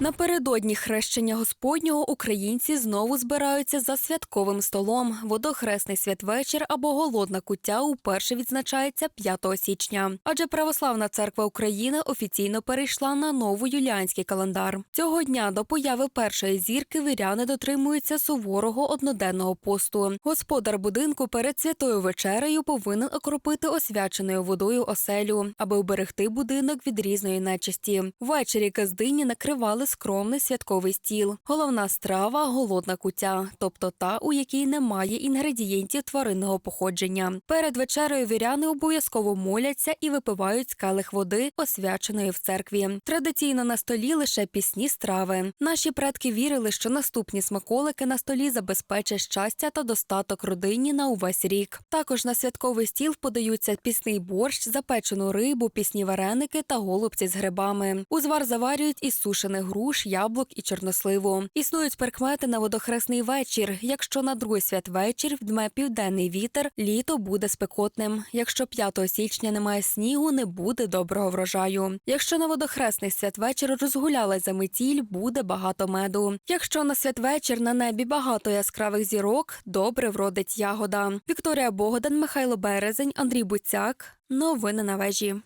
Напередодні хрещення Господнього українці знову збираються за святковим столом. Водохресний святвечір або голодна куття уперше відзначається 5 січня. Адже Православна церква України офіційно перейшла на новоюліанський календар. Цього дня до появи першої зірки віряни дотримуються суворого одноденного посту. Господар будинку перед святою вечерею повинен окропити освяченою водою оселю, аби уберегти будинок від різної нечисті. Ввечері каздині накривали скромний святковий стіл. Головна страва голодна куття, тобто та, у якій немає інгредієнтів тваринного походження. Перед вечерею віряни обов'язково моляться і випивають скалих води, освяченої в церкві. Традиційно на столі лише пісні страви. Наші предки вірили, що наступні смаколики на столі забезпечать щастя та достаток родині на увесь рік. Також на святковий стіл подаються пісний борщ, запечену рибу, пісні вареники та голубці з грибами. Узвар заварюють із сушених груш, яблук і чорносливу. Існують прикмети на водохресний вечір. Якщо на другий святвечір вдме південний вітер, літо буде спекотним. Якщо 5 січня немає снігу, не буде доброго врожаю. Якщо на водохресний святвечір розгулялась заметіль, буде багато меду. Якщо на святвечір на небі багато яскравих зірок, добре вродить ягода. Вікторія Богдан, Михайло Березень, Андрій Буцяк. Новини на вежі.